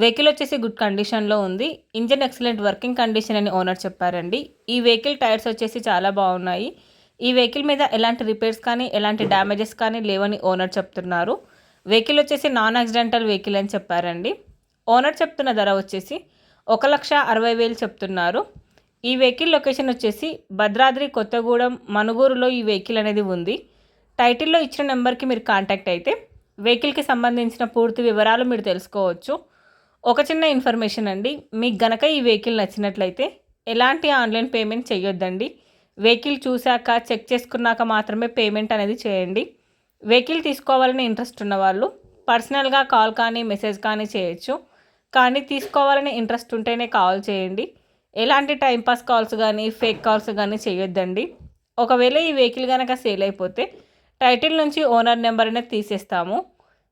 Vehicle వచ్చేసి good కండిషన్లో ఉంది. ఇంజన్ ఎక్సలెంట్ వర్కింగ్ కండిషన్ అని ఓనర్ చెప్పారండి. ఈ వెహికల్ టైర్స్ వచ్చేసి చాలా బాగున్నాయి. ఈ వెహికల్ మీద ఎలాంటి రిపేర్స్ కానీ ఎలాంటి డ్యామేజెస్ కానీ లేవని ఓనర్ చెప్తున్నారు. వెహికల్ వచ్చేసి నాన్ యాక్సిడెంటల్ వెహికల్ అని చెప్పారండి. ఓనర్ చెప్తున్న ధర వచ్చేసి ఒక లక్ష అరవై వేలు చెప్తున్నారు. ఈ వెహికల్ లొకేషన్ వచ్చేసి భద్రాద్రి కొత్తగూడెం మనుగూరులో ఈ వెహికల్ అనేది ఉంది. టైటిల్లో ఇచ్చిన నెంబర్కి మీరు కాంటాక్ట్ అయితే వెహికల్కి సంబంధించిన పూర్తి వివరాలు మీరు తెలుసుకోవచ్చు. ఒక చిన్న ఇన్ఫర్మేషన్ అండి. మీకు గనక ఈ వెహికల్ నచ్చినట్లయితే ఎలాంటి ఆన్లైన్ పేమెంట్ చేయొద్దండి వెహికల్ చూశాక చెక్ చేసుకున్నాక మాత్రమే పేమెంట్ అనేది చేయండి. వెహికల్ తీసుకోవాలని ఇంట్రెస్ట్ ఉన్న వాళ్ళు పర్సనల్గా కాల్ కానీ మెసేజ్ కానీ చేయొచ్చు. కానీ తీసుకోవాలని ఇంట్రెస్ట్ ఉంటేనే కాల్ చేయండి. ఎలాంటి టైంపాస్ కాల్స్ కానీ ఫేక్ కాల్స్ కానీ చేయొద్దండి ఒకవేళ ఈ వెహికల్ కనుక సేల్ అయిపోతే టైటిల్ నుంచి ఓనర్ నెంబర్ అనేది తీసేస్తాము.